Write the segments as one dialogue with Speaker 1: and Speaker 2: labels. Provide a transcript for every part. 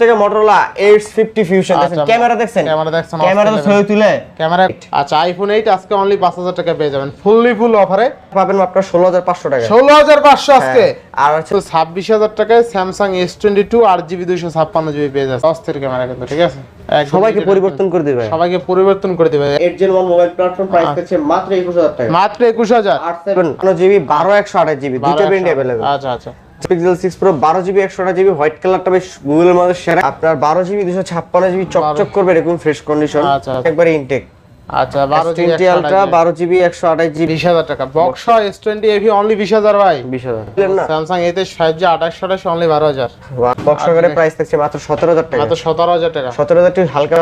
Speaker 1: থেকে Edge fifty Fusion
Speaker 2: আচ্ছা,
Speaker 1: camera দেখছেন
Speaker 2: ক্যামেরা দেখছেন,
Speaker 1: ক্যামেরা তো ছবি তুলে
Speaker 2: ক্যামেরা আচ্ছা আইফোন এইট আজকে অনলি পাঁচ হাজার টাকা পেয়ে যাবেন ফুললি ফুল অফারে
Speaker 1: পাবেন আপনার ষোলো হাজার পাঁচশো টাকা
Speaker 2: ষোলো হাজার পাঁচশো আজকে
Speaker 1: হ্যাঁ, আর হচ্ছে
Speaker 2: ছাব্বিশ হাজার টাকায় জিবি দুইশো ছাপ্পান্ন জিবি পেয়ে যাচ্ছে অস্থির ক্যামেরা কিন্তু ঠিক আছে
Speaker 1: সবাইকে পরিবর্তন করে দিবে
Speaker 2: সবাইকে পরিবর্তন করে দিবে
Speaker 1: eight Gen one mobile platform price থাকছে মাত্র একুশ হাজার টাকা
Speaker 2: মাত্র একুশ হাজার
Speaker 1: আট সেভেন জিবি দুটো ভেরিয়েন্ট অ্যাভেলেবেল
Speaker 2: আচ্ছা আচ্ছা
Speaker 1: পিক্সেল সিক্স প্রো বারো জিবি একশো আঠাশ জিবি হোয়াইট কালারটা বেশ গুগলের মধ্যে সেরা। আপনার বারো জিবি দুশো ছাপ্পান্ন জিবি চকচক করবে এরকম ফ্রেশ কন্ডিশন
Speaker 2: আচ্ছা, আচ্ছা।
Speaker 1: একবারে ইনটেক
Speaker 2: আচ্ছা বারো জিবি
Speaker 1: টোয়েন্টি আলট্রা বারো জিবি একশো আঠাশ জিবি।
Speaker 2: বিশ হাজার টাকা। Box S twenty FE only বিশ হাজার ভাই।
Speaker 1: বিশ হাজার।
Speaker 2: স্যামসাং এতে ফাইভ জি আঠাশ আঠাশ অনলি বারো হাজার।
Speaker 1: বক্স সহকারে প্রাইস থাকছে মাত্র সতেরো হাজার টাকা।
Speaker 2: মাত্র সতেরো হাজার টাকা।
Speaker 1: সতেরো হাজার টাকা হালকা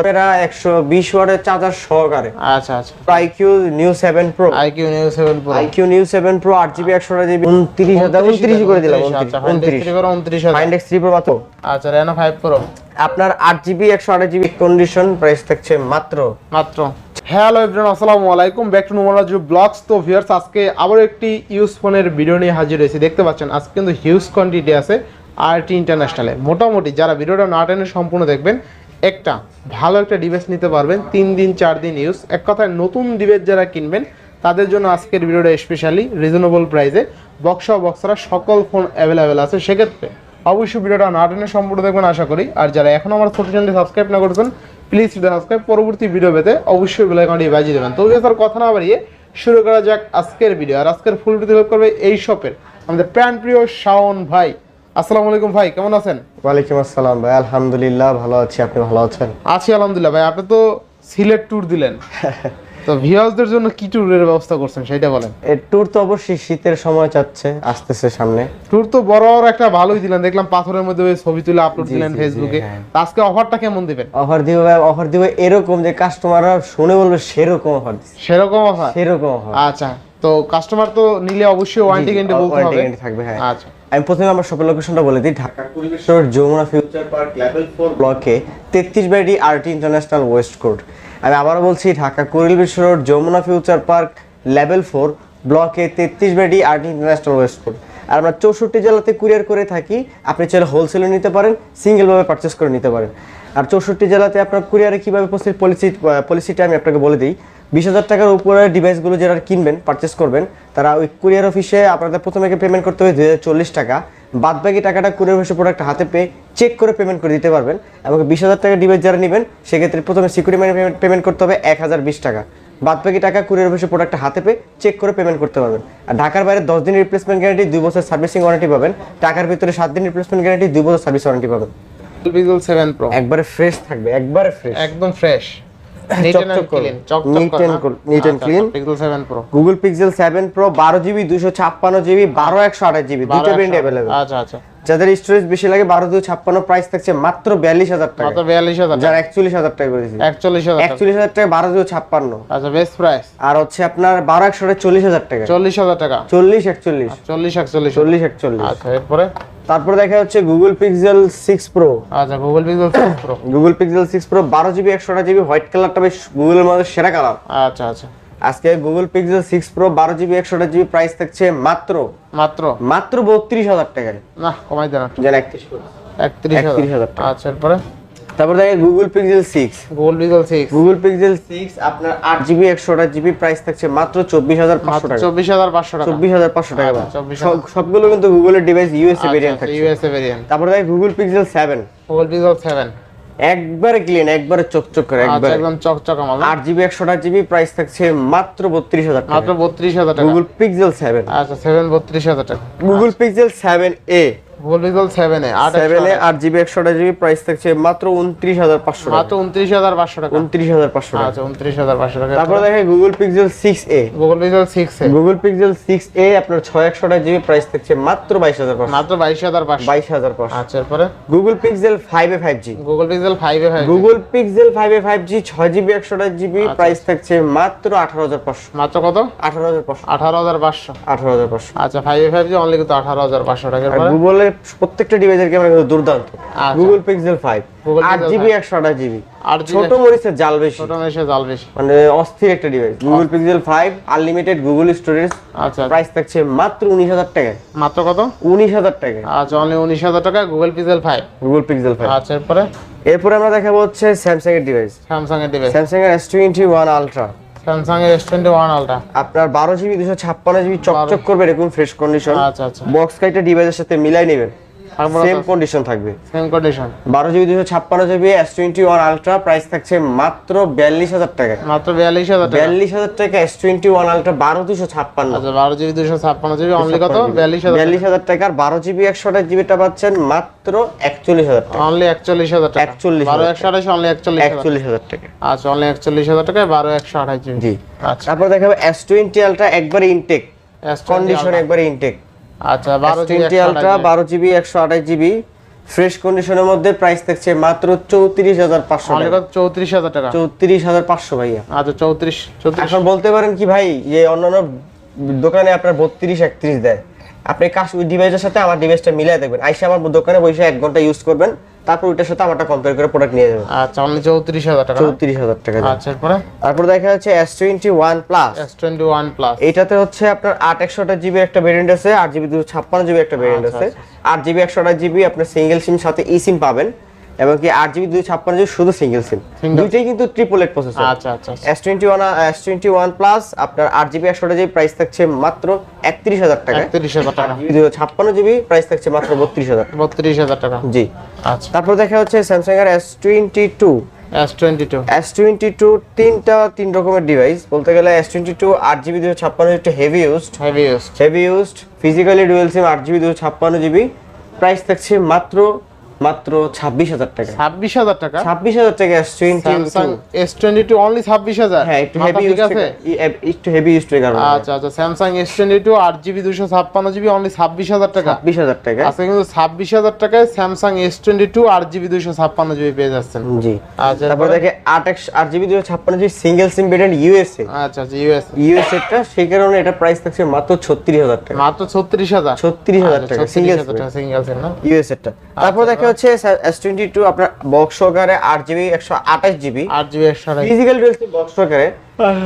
Speaker 1: একশো বিশ ওয়াটের চার্জার সহকারে।
Speaker 2: আচ্ছা আচ্ছা।
Speaker 1: IQOO Neo seven Pro
Speaker 2: iQOO Neo seven Pro
Speaker 1: iQOO Neo seven Pro আট জিবি একশো আঠাশ জিবি উনত্রিশ হাজার উনত্রিশ করে দিলাম
Speaker 2: আচ্ছা
Speaker 1: উনত্রিশ।
Speaker 2: উনত্রিশ হাজার।
Speaker 1: ফাইন্ড এক্স থ্রি মাত্র।
Speaker 2: আচ্ছা
Speaker 1: আপনার আট জিবি একশো আঠাশ জিবি কন্ডিশন প্রাইস থাকছে মাত্র।
Speaker 2: মাত্র। হ্যালো এভরিওয়ান আসসালামু আলাইকুম। ব্যাক টু নোমালাজু ব্লগস তো ভিউয়ার্স আজকে আবার একটি ইউজ ফোনের ভিডিও নিয়ে হাজির হয়েছি। দেখতে পাচ্ছেন, আজকে কিন্তু হিউজ কোয়ান্টিটি আছে আরটি ইন্টারন্যাশনালে মোটামুটি যারা ভিডিওটা না টেনে সম্পূর্ণ দেখবেন, একটা, ভালো একটা ডিভাইস নিতে পারবেন। তিন দিন, চার দিন ইউজ এক কথায় নতুন ডিভাইস যারা কিনবেন, তাদের জন্য আজকের ভিডিওটা স্পেশালি রিজনেবল প্রাইসে বক্সা বক্সরা সকল ফোন অ্যাভেলেবেল আছে। সেক্ষেত্রে অবশ্যই ভিডিওটা না টেনে সম্পূর্ণ দেখবেন আশা করি। আর যারা এখন আমার ছোট চ্যানেলটি সাবস্ক্রাইব না করেছেন প্লিজ সাবস্ক্রাইব পরবর্তী ভিডিও পেতে অবশ্যই বেল আইকনটি বাজিয়ে দেবেন। তো স্যার কথা না বাড়িয়ে শুরু করা যাক আজকের ভিডিও আর আজকের ফুল ভিডিও হেল্প করবে এই শপের আমাদের প্রাণ প্রিয় শাওন ভাই। আসসালামু আলাইকুম ভাই কেমন আছেন?
Speaker 1: ওয়ালাইকুম আসসালাম ভাই আলহামদুলিল্লাহ ভালো আছি। আপনি ভালো আছেন?
Speaker 2: আছি আলহামদুলিল্লাহ ভাই। আপনি তো সিলেট ট্যুর দিলেন। তো ভিউয়ার্সদের জন্য কি ট্যুরের ব্যবস্থা করছেন সেটা বলেন।
Speaker 1: ট্যুর তো অবশ্যই শীতের সময় যাচ্ছে আসতেছে সামনে।
Speaker 2: ট্যুর তো বড় একটা ভালোই দিলেন দেখলাম পাথরের মধ্যে ছবি তুলে আপলোড দিলেন ফেসবুকে
Speaker 1: হ্যাঁ।
Speaker 2: আজকে অফারটা কেমন দিবেন?
Speaker 1: অফার দিব অফার দিব এরকম যে কাস্টমাররা শুনে বলবে সেরকম অফার দিচ্ছে
Speaker 2: সেরকম অফার
Speaker 1: সেরকম অফার
Speaker 2: আচ্ছা তো কাস্টমার তো নিলে অবশ্যই ওয়ারেন্টি গ্যারান্টি বলতে হবে।
Speaker 1: থাকবে হ্যাঁ।
Speaker 2: আচ্ছা।
Speaker 1: আমি প্রথমে আমার শপের লোকেশনটা বলে দিই Dhaka কুড়িবেশ্বর Jamuna future park level four ব্লকে তেত্রিশ by D RT international West court আমি আবারও বলছি, Dhaka কুড়িলবিশ্বর road Jamuna future park level four ব্লকে তেত্রিশ by D RT international West court আর আমরা চৌষট্টি জেলাতে কুরিয়ার করে থাকি, আপনি চাইলে হোলসেলে নিতে পারেন সিঙ্গেলভাবে পারচেস করে নিতে পারেন। আর চৌষট্টি জেলাতে আপনার কুরিয়ারে কীভাবে পলিসি পলিসিটা আমি আপনাকে বলে দিই। বিশ হাজার টাকার উপরে ডিভাইসগুলো যারা কিনবেন পারচেস করবেন, তারা ওই কুরিয়ার অফিসে আপনাদের প্রথমে পেমেন্ট করতে হবে চল্লিশ টাকা। বাদ বাকি টাকাটা কুরিয়ার অফিসে প্রোডাক্ট হাতে পেয়ে চেক করে পেমেন্ট করে দিতে পারবেন এবং বিশ হাজার টাকা ডিভাইস যারা নেবেন সেক্ষেত্রে প্রথমে সিকিউরিটি মানি পেমেন্ট করতে হবে এক হাজার বিশ টাকা। বাদ বাকি টাকা কুরিয়ার অফিসে প্রোডাক্টটা হাতে পেয়ে চেক করে পেমেন্ট করতে পারবেন। আর ঢাকার বাইরে দশ দিনের রিপ্লেসমেন্ট গ্যারান্টি দুই বছর সার্ভিসিং ওয়ারেন্টি পাবেন। টাকার ভিতরে সাত দিন রিপ্লেসমেন্ট গ্যারান্টি দুই বছর সার্ভিস ওয়ারেন্টি পাবেন।
Speaker 2: পিক্সেল 7 প্রো
Speaker 1: একবারে ফ্রেশ থাকবে একবারে ফ্রেশ
Speaker 2: একদম ফ্রেশ নিট এন্ড
Speaker 1: চকচক করে।
Speaker 2: ক্লিন চকচক
Speaker 1: Neat and cool- neat and clean।
Speaker 2: Pixel 7 Pro
Speaker 1: Google Pixel seven Pro বারো জিবি দুশো ছাপ্পান্ন জিবি বারো একশো আঠাশ জিবি দুটো ভেরিয়েন্ট
Speaker 2: আচ্ছা আচ্ছা।
Speaker 1: যাদের স্টোরেজ বেশি লাগে বারো দুশো ছাপ্পান্ন প্রাইস থাকছে মাত্র বিয়াল্লিশ হাজার টাকা।
Speaker 2: মাত্র 42000
Speaker 1: যার একচল্লিশ হাজার টাকা করে দিয়েছি।
Speaker 2: 41000 টাকা।
Speaker 1: একচল্লিশ হাজার টাকা বারো দুশো ছাপ্পান্ন।
Speaker 2: আচ্ছা বেস্ট প্রাইস
Speaker 1: আর হচ্ছে আপনার বারো একশো চল্লিশ হাজার টাকা।
Speaker 2: 40000 টাকা।
Speaker 1: চল্লিশ একচল্লিশ।
Speaker 2: 40 41
Speaker 1: চল্লিশ একচল্লিশ।
Speaker 2: আচ্ছা এরপরে?
Speaker 1: তারপর দেখা হচ্ছে গুগল পিক্সেল সিক্স প্রো
Speaker 2: আচ্ছা Google Pixel 6 Pro
Speaker 1: Google Pixel six Pro বারো জিবি একশো জিবি হোয়াইট কালারটা বেশ গুগলের মধ্যে সেরা কালার
Speaker 2: আচ্ছা আচ্ছা।
Speaker 1: আজকে গুগল পিক্সেল সিক্স প্রো বারো জিবি একশো জিবি প্রাইস থাকছে মাত্র
Speaker 2: মাত্র?
Speaker 1: মাত্র বত্রিশ হাজার টাকায়
Speaker 2: না কমাই দেন।
Speaker 1: যেন একত্রিশ
Speaker 2: 31000
Speaker 1: 31,000 টাকা।
Speaker 2: আচ্ছা এরপরে?
Speaker 1: তারপর দেখে Google Pixel six
Speaker 2: Google Pixel 6
Speaker 1: Google Pixel six আপনার আট জিবি একশো জিবি প্রাইস থাকছে মাত্র চব্বিশ হাজার পাঁচশো টাকা।
Speaker 2: 24500 টাকা।
Speaker 1: চব্বিশ হাজার পাঁচশো টাকা
Speaker 2: আচ্ছা, 24,000
Speaker 1: সব- সবগুলো কিন্তু গুগলের ডিভাইস ইউএসএ ভেরিয়েন্ট থাকছে।
Speaker 2: ইউএসএ ভেরিয়েন্ট
Speaker 1: তারপর দেখে Google Pixel seven
Speaker 2: Google Pixel 7
Speaker 1: একবারে ক্লিন একবারে চকচক করে
Speaker 2: আচ্ছা,
Speaker 1: একবারে।
Speaker 2: একদম চকচক মাল
Speaker 1: 8 জিবি 100 জিবি প্রাইস থাকছে মাত্র 32000 টাকা।
Speaker 2: মাত্র 32000 টাকা।
Speaker 1: গুগল পিক্সেল 7
Speaker 2: আচ্ছা 7 32000 টাকা।
Speaker 1: গুগল পিক্সেল
Speaker 2: 7a ভলিবল 7 A
Speaker 1: 7 A 8 GB 128 GB price থাকছে মাত্র 29500 টাকা।
Speaker 2: মাত্র 29500 টাকা।
Speaker 1: 29500 টাকা।
Speaker 2: আচ্ছা 29500 টাকা।
Speaker 1: তারপর দেখেন Google Pixel 6a
Speaker 2: Google Pixel 6a
Speaker 1: Google Pixel 6a আপনার 6128 জিবি প্রাইস থাকছে মাত্র 22500
Speaker 2: মাত্র 22500
Speaker 1: 22500
Speaker 2: আচ্ছা এরপরে?
Speaker 1: Google Pixel 5a 5g
Speaker 2: Google Pixel 5a 5g
Speaker 1: Google Pixel 5a 5g 6 GB 128 GB
Speaker 2: আচ্ছা,
Speaker 1: প্রাইস আচ্ছা। থাকছে মাত্র 18500
Speaker 2: মাত্র কত? 18500
Speaker 1: 18500 18500
Speaker 2: আচ্ছা 5a 5g অনলি কত 18500 টাকা।
Speaker 1: গুগলের পিক্সেলের প্রত্যেকটা ডিভাইসের ক্যামেরা কিন্তু দুর্দান্ত। গুগল পিক্সেল ফাইভ
Speaker 2: Google
Speaker 1: আট
Speaker 2: Pixel
Speaker 1: জিবি একশো আঠাশ জিবি
Speaker 2: 8GB
Speaker 1: ছোট মরিচের জাল বেশি।
Speaker 2: ছোট মেশে জাল বেশি।
Speaker 1: মানে অস্থির একটা device Google Pixel five unlimited Google storage
Speaker 2: আচ্ছা।
Speaker 1: প্রাইস থাকছে মাত্র উনিশ হাজার টাকায়।
Speaker 2: মাত্র কত?
Speaker 1: উনিশ হাজার টাকায়।
Speaker 2: আচ্ছা অনলি উনিশ হাজার টাকা Google Pixel five
Speaker 1: Google Pixel five
Speaker 2: আচ্ছা এরপরে?
Speaker 1: এরপরে আমরা দেখাবো হচ্ছে স্যামসাং এর ডিভাইস
Speaker 2: স্যামসাং এর ডিভাইস
Speaker 1: স্যামসাং এর S twenty one Ultra
Speaker 2: Samsung এর এস টোয়েন্টি ওয়ান আলট্রা
Speaker 1: আপনার বারো জিবি দুশো ছাপ্পান্ন জিবি চকচক করবে এরকম ফ্রেশ কন্ডিশন
Speaker 2: আচ্ছা আচ্ছা।
Speaker 1: বক্স কাইটা ডিভাইসের সাথে মিলাই নেবেন। সেম কন্ডিশন থাকবে।
Speaker 2: সেম কন্ডিশন
Speaker 1: বারো জিবি দুশো ছাপ্পান্ন GB S twenty one Ultra price থাকছে মাত্র বিয়াল্লিশ হাজার টাকা।
Speaker 2: মাত্র বিয়াল্লিশ হাজার টাকা।
Speaker 1: বিয়াল্লিশ হাজার টাকা এস টোয়েন্টি ওয়ান আলট্রা বারো দুশো ছাপ্পান্ন।
Speaker 2: আচ্ছা বারো জিবি দুশো ছাপ্পান্ন জিবি অনলি কত? বিয়াল্লিশ হাজার
Speaker 1: বিয়াল্লিশ হাজার টাকার বারো জিবি একশো আঠাশ জিবিটা পাচ্ছেন মাত্র একচল্লিশ হাজার টাকা।
Speaker 2: অনলি একচল্লিশ হাজার টাকা।
Speaker 1: 41,000
Speaker 2: বারো একশো আঠাশ অনলি একচল্লিশ হাজার।
Speaker 1: একচল্লিশ হাজার টাকা।
Speaker 2: আচ্ছা অনলি একচল্লিশ হাজার টাকায় বারো একশো আঠাশ জিবি
Speaker 1: জি।
Speaker 2: আচ্ছা।
Speaker 1: তারপর দেখাবো এস টোয়েন্টি আলট্রা একবারে ইনটেক কন্ডিশন একবারে ইনটেক
Speaker 2: আচ্ছা জিবি
Speaker 1: আলট্রা জিবি একশো আঠাশ জিবি ফ্রেশ কন্ডিশনের মধ্যে প্রাইস থাকছে মাত্র চৌত্রিশ হাজার পাঁচশো
Speaker 2: অনলি
Speaker 1: টাকা।
Speaker 2: কত চৌত্রিশ হাজার টাকা।
Speaker 1: চৌত্রিশ হাজার পাঁচশো ভাইয়া।
Speaker 2: আচ্ছা
Speaker 1: এখন বলতে পারেন কি ভাই যে অন্যান্য দোকানে আপনার বত্রিশ একত্রিশ দেয়। আপনি কাজ ওই ডিভাইসের সাথে আমার ডিভাইসটা মিলিয়ে দেখবেন। আইসা আমার দোকানে বসে এক ঘণ্টা ইউজ করবেন তারপর ওইটার সাথে আমারটা কম্পেয়ার করে প্রোডাক্ট নিয়ে যাবেন।
Speaker 2: আচ্ছা অনলি চৌত্রিশ হাজার টাকা
Speaker 1: চৌত্রিশ হাজার টাকা দিয়ে।
Speaker 2: আচ্ছা এরপরে?
Speaker 1: তারপর দেখা যাচ্ছে S twenty one Plus
Speaker 2: S twenty one Plus
Speaker 1: এটাতে হচ্ছে আপনার আট একশোটা জিবি একটা ভেরিয়েন্ট আছে আট জিবি দুশো ছাপ্পান্ন জিবি একটা ভেরিয়েন্ট
Speaker 2: আচ্ছা,
Speaker 1: আছে। আট জিবি একশোটা আঠাশ জিবি আপনার সিঙ্গেল সিম সাথে ই সিম পাবেন। এবং কি আট জিবি দুশো ছাপ্পান্ন জিবি শুধু সিঙ্গেল সিম দুইটাই কিন্তু ট্রিপল এইট প্রসেসর
Speaker 2: আচ্ছা আচ্ছা
Speaker 1: S twenty one S twenty one Plus আপনার আট জিবি একশো জিবি প্রাইস থাকছে মাত্র একত্রিশ হাজার টাকা।
Speaker 2: একত্রিশ হাজার টাকা।
Speaker 1: ছাপ্পান্ন জিবি প্রাইস থাকছে মাত্র বত্রিশ হাজার।
Speaker 2: বত্রিশ হাজার টাকা।
Speaker 1: জি।
Speaker 2: আচ্ছা।
Speaker 1: তারপর দেখা হচ্ছে স্যামসাং এর S twenty two
Speaker 2: S twenty two
Speaker 1: S twenty two তিনটা তিন রকমের ডিভাইস বলতে গেলে এস টোয়েন্টি টু আট জিবি দুশো ছাপ্পান্ন একটু heavy used
Speaker 2: heavy use
Speaker 1: heavy used physically dual SIM আট জিবি দুশো ছাপ্পান্ন জিবি। প্রাইস থাকছে মাত্র মাত্র ছাব্বিশ হাজার টাকা।
Speaker 2: ছাব্বিশ হাজার টাকা?
Speaker 1: ছাব্বিশ হাজার টাকা S twenty
Speaker 2: Samsung S twenty two only ছাব্বিশ হাজার?
Speaker 1: হ্যাঁ একটু হেভি
Speaker 2: ঠিক
Speaker 1: ইউজ
Speaker 2: আছে?
Speaker 1: একটু হেভি ইউজ কারণে
Speaker 2: আচ্ছা আচ্ছা স্যামসাং এস টোয়েন্টি টু আট জিবি দুশো ছাপ্পান্ন জিবি অনলি ছাব্বিশ হাজার টাকা?
Speaker 1: ছাব্বিশ হাজার টাকা।
Speaker 2: আজকে কিন্তু ছাব্বিশ হাজার টাকায় স্যামসাং এস টোয়েন্টি টু আট জিবি দুশো ছাপ্পান্ন জিবি পেয়ে যাচ্ছেন।
Speaker 1: জি।
Speaker 2: আচ্ছা
Speaker 1: তারপর দেখে আট একশো আট জিবি দুশো ছাপ্পান্ন GB single SIM variant USA
Speaker 2: আচ্ছা আচ্ছা ইউএস
Speaker 1: ইউএসএ টা সেই কারণে এটা প্রাইস থাকছে মাত্র ছত্রিশ হাজার টাকা।
Speaker 2: মাত্র ছত্রিশ হাজার?
Speaker 1: ছত্রিশ হাজার টাকা সিঙ্গেল
Speaker 2: সিঙ্গেল সিম না?
Speaker 1: ইউএসএ টা। তারপর দেখা হচ্ছে এস টোয়েন্টি টু আপনার বক্স সহকারে আট জিবি একশো আঠাশ জিবি
Speaker 2: আট জিবি একশো আঠাশ।
Speaker 1: ফিজিক্যাল ডুয়েল সিম বক্স সহকারে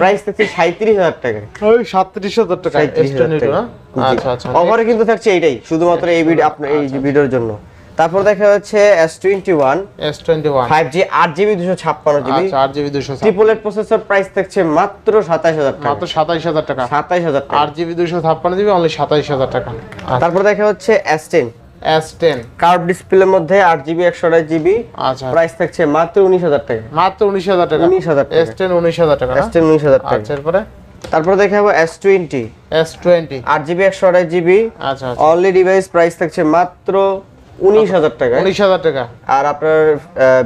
Speaker 1: প্রাইস থাকছে সাঁত্রিশ হাজার টাকা
Speaker 2: ওই সাতত্রিশ হাজার টাকা এস টোয়েন্টি টু না? আচ্ছা আচ্ছা।
Speaker 1: অফারে কিন্তু থাকছে এইটাই শুধুমাত্র এই ভিডিও আপনার এই ভিডিওর জন্য। তারপর দেখা যাচ্ছে S twenty one
Speaker 2: S twenty one
Speaker 1: five G আট জিবি দুশো ছাপ্পান্ন জিবি
Speaker 2: আচ্ছা আট জিবি দুশো
Speaker 1: ট্রিপল এইট প্রসেসর প্রাইস থাকছে মাত্র সাতাশ হাজার টাকা।
Speaker 2: মাত্র সাতাইশ হাজার টাকা।
Speaker 1: সাতাশ হাজার টাকা।
Speaker 2: আট জিবি দুশো ছাপ্পান্ন জিবি অনলি সাতাইশ হাজার টাকা।
Speaker 1: তারপর দেখা হচ্ছে S ten
Speaker 2: S ten
Speaker 1: curve ডিসপ্লের মধ্যে আট জিবি একশো আঠাশ জিবি
Speaker 2: আচ্ছা।
Speaker 1: প্রাইস থাকছে মাত্র উনিশ হাজার টাকা।
Speaker 2: মাত্র উনিশ হাজার টাকা।
Speaker 1: 19,000 টাকা।
Speaker 2: এস টেন উনিশ হাজার টাকা না?
Speaker 1: এস টেন উনিশ হাজার টাকা।
Speaker 2: আচ্ছা এরপরে?
Speaker 1: তারপর দেখাবো এস টোয়েন্টি
Speaker 2: এস টোয়েন্টি
Speaker 1: আট জিবি একশো আঠাশ জিবি
Speaker 2: আচ্ছা
Speaker 1: অনলি ডিভাইস প্রাইস থাকছে মাত্র উনিশ হাজার টাকা
Speaker 2: উনিশ হাজার টাকা।
Speaker 1: আর আপনার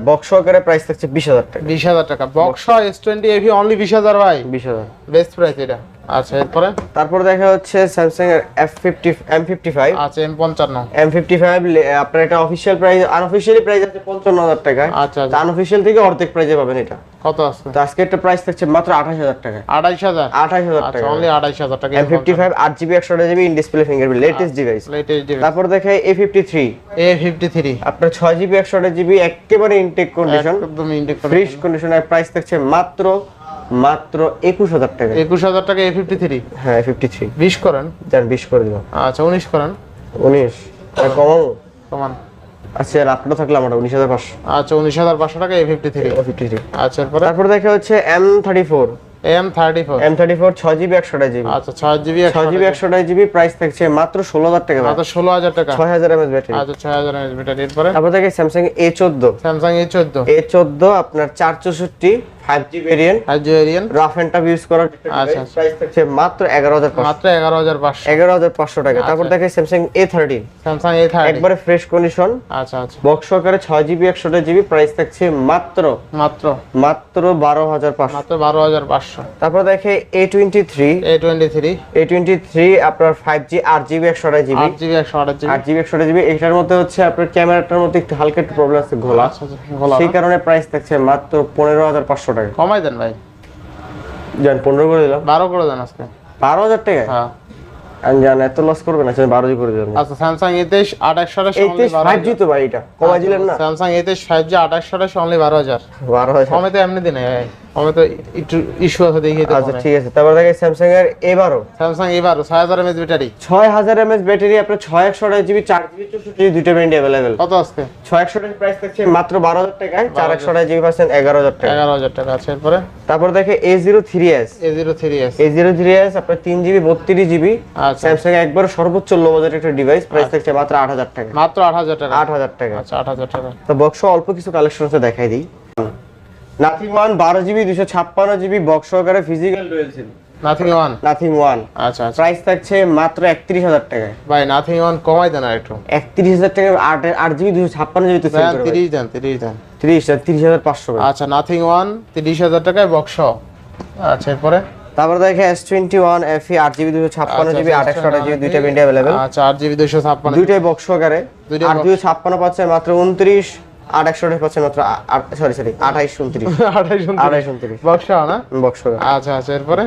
Speaker 1: বক্স সহকারে প্রাইস থাকছে বিশ হাজার টাকা।
Speaker 2: বিশ হাজার টাকা। Box S twenty FE only বিশ হাজার ভাই।
Speaker 1: বিশ হাজার।
Speaker 2: বেস্ট প্রাইস এটা। আচ্ছা এরপরে?
Speaker 1: তারপর দেখা হচ্ছে স্যামসাং এর F fifty M fifty five
Speaker 2: আচ্ছা এম পঞ্চান্ন।
Speaker 1: এম ফিফটি ফাইভ আপনার এটা অফিসিয়াল প্রাইস আনঅফিসিয়ালি প্রাইস আছে পঞ্চান্ন হাজার টাকা
Speaker 2: আচ্ছা আচ্ছা।
Speaker 1: আনঅফিসিয়াল থেকে অর্ধেক প্রাইসে পাবেন এটা।
Speaker 2: কত আছে
Speaker 1: তো আজকে একটা প্রাইস থাকছে মাত্র আঠাশ হাজার টাকা
Speaker 2: আড়াইশ হাজার?
Speaker 1: আঠাশ হাজার
Speaker 2: আচ্ছা
Speaker 1: টাকা
Speaker 2: অনলি আড়াইশ হাজার টাকা
Speaker 1: এম ফিফটি ফাইভ আট জিবি একশো GB in display fingerprint latest device
Speaker 2: latest device
Speaker 1: তারপর দেখে A fifty three
Speaker 2: A fifty three
Speaker 1: আপনার ছয় জিবি একশো জিবি একেবারে ইনটেক কন্ডিশন
Speaker 2: একদম ইন্ডিক
Speaker 1: ফ্রিজ কন্ডিশনের প্রাইস থাকছে মাত্র মাত্র একুশ হাজার টাকা।
Speaker 2: একুশ হাজার টাকা এ ফিফটি থ্রি
Speaker 1: হ্যাঁ ফিফটি থ্রি
Speaker 2: বিশ করেন?
Speaker 1: যান বিশ করে দিলাম।
Speaker 2: আচ্ছা উনিশ করেন।
Speaker 1: উনিশ। কমাবো?
Speaker 2: সমান
Speaker 1: আচ্ছা আর আপনারও থাকলে আমার উনিশ হাজার পাঁচশো।
Speaker 2: আচ্ছা উনিশ হাজার পাঁচশো টাকা A fifty three
Speaker 1: fifty three
Speaker 2: আচ্ছা
Speaker 1: তারপর দেখা হচ্ছে M thirty four
Speaker 2: M thirty four
Speaker 1: M thirty four ছয় জিবি একশো জিবি।
Speaker 2: আচ্ছা ছয় জিবি
Speaker 1: ছয় জিবি একশো জিবি প্রাইস থাকছে মাত্র ষোলো হাজার টাকা।
Speaker 2: মাত্র ষোলো হাজার টাকা।
Speaker 1: ছয় হাজার এমএস ব্যাটারি।
Speaker 2: আচ্ছা ছয় হাজার এমএস ব্যাটারি। এরপরে?
Speaker 1: তারপর দেখে স্যামসাং এ চোদ্দ।
Speaker 2: স্যামসাং এ চোদ্দ।
Speaker 1: এ চোদ্দ আপনার চার চৌষট্টি। Five G variant rough tough use করার
Speaker 2: আচ্ছা,
Speaker 1: প্রাইস থাকছে মাত্র টাকা। তারপর দেখে একবারে ফ্রেশ কন্ডিশন
Speaker 2: আচ্ছা আচ্ছা।
Speaker 1: বক্স প্রাইস থাকছে মাত্র।
Speaker 2: মাত্র।
Speaker 1: মাত্র তারপর দেখে A twenty three
Speaker 2: A twenty three
Speaker 1: A twenty three আপনার ফাইভ জি আট জিবি একশো জিবি
Speaker 2: আট জিবি একশো আঠাশ জিবি
Speaker 1: আট জিবি একশো জিবি এটার মধ্যে হচ্ছে আপনার ক্যামেরাটার মধ্যে একটু হালকা একটু প্রবলেম আছে ঘোলা।
Speaker 2: আচ্ছা আচ্ছা
Speaker 1: সেই কারণে প্রাইস থাকছে মাত্র পনেরো হাজার পাঁচশো টাকা।
Speaker 2: কমাই দেন ভাই।
Speaker 1: যান পনেরো করে দিলাম।
Speaker 2: বারো করে দেন আজকে।
Speaker 1: বারো হাজার টাকা?
Speaker 2: হ্যাঁ।
Speaker 1: আমি জানি এত লস করবে না জি করে দেবেন
Speaker 2: আচ্ছা স্যামসাং এ তেইশ আট একশো আঠাশ
Speaker 1: এই তেইশ ফাইভ জি তো ভাই এটা কমাই দিলেন না।
Speaker 2: স্যামসাং এ তেইশ ফাইভ জি অনলি বারো হাজার।
Speaker 1: বারো হাজার।
Speaker 2: কমে তো এমনি দিনে ভাই। তো একটু ইস্যু আছে দেখি
Speaker 1: আচ্ছা ঠিক আছে। তারপর দেখে স্যামসাং এর এবারও।
Speaker 2: স্যামসাং এবার ছয় হাজার এমএচ ব্যাটারি।
Speaker 1: ছয় হাজার এমএস ব্যাটারি আপনার ছয় একশো আঠাশ জিবি চার জিবি চৌষট্টি জিবি দুইটা ব্র্যান্ড অ্যাভেলেবেল
Speaker 2: কত
Speaker 1: একশো আঠাশ প্রাইস থাকছে মাত্র বারো হাজার টাকায় চার একশো আঠাশ জিবি পাচ্ছেন এগারো হাজার টাকা।
Speaker 2: এগারো হাজার টাকা আছে এরপরে?
Speaker 1: তারপর দেখে A zero three S
Speaker 2: A zero three S
Speaker 1: A zero three S আপনার তিন জিবি বত্রিশ জিবি
Speaker 2: আচ্ছা।
Speaker 1: স্যামসাং একবার সর্বোচ্চ লো বাজেট একটা ডিভাইস প্রাইস থাকছে মাত্র আট হাজার টাকা।
Speaker 2: মাত্র আট হাজার টাকা?
Speaker 1: আট হাজার টাকা।
Speaker 2: আচ্ছা আট হাজার টাকা।
Speaker 1: তো বক্স অল্প কিছু কালেকশন আছে দেখাই দিই। নাথিং ওয়ান বারো জিবি দুশো ছাপ্পান্ন জিবি বক্স সহকারে physical
Speaker 2: Nothing One
Speaker 1: Nothing One
Speaker 2: আচ্ছা আচ্ছা।
Speaker 1: প্রাইস থাকছে মাত্র একত্রিশ হাজার টাকায়
Speaker 2: ভাই নাথিং ওয়ান কমাই দেন আর একটু।
Speaker 1: একত্রিশ হাজার টাকা আট আট জিবি দুশো ছাপ্পান্ন জিবি তো
Speaker 2: তিরিশ দেন তিরিশ দেন।
Speaker 1: তিরিশ তিরিশ হাজার পাঁচশো
Speaker 2: আচ্ছা নাথিং ওয়ান তিরিশ হাজার টাকায় বক্স আচ্ছা এরপরে?
Speaker 1: তারপর দেখে এস টোয়েন্টি ওয়ান এফ আট জিবি দুশো ছাপ্পান্ন
Speaker 2: আচ্ছা,
Speaker 1: জিবি আট একশো আঠাশ জিবি দুইটা ব্যান্ড অ্যাভেলেবেল
Speaker 2: আচ্ছা আট জিবি দুইশো ছাপ্পান্ন।
Speaker 1: দুইটাই বক্স আর
Speaker 2: box।
Speaker 1: দুশো ছাপ্পান্ন পাচ্ছে মাত্র উনত্রিশ। একশো আঠাশ পাচ্ছে মাত্র সরি সরি আঠাইশ উনত্রিশ।
Speaker 2: আঠাইশ
Speaker 1: আঠাইশ উনত্রিশ।
Speaker 2: বক্স না?
Speaker 1: বক্স
Speaker 2: আচ্ছা আচ্ছা এরপরে?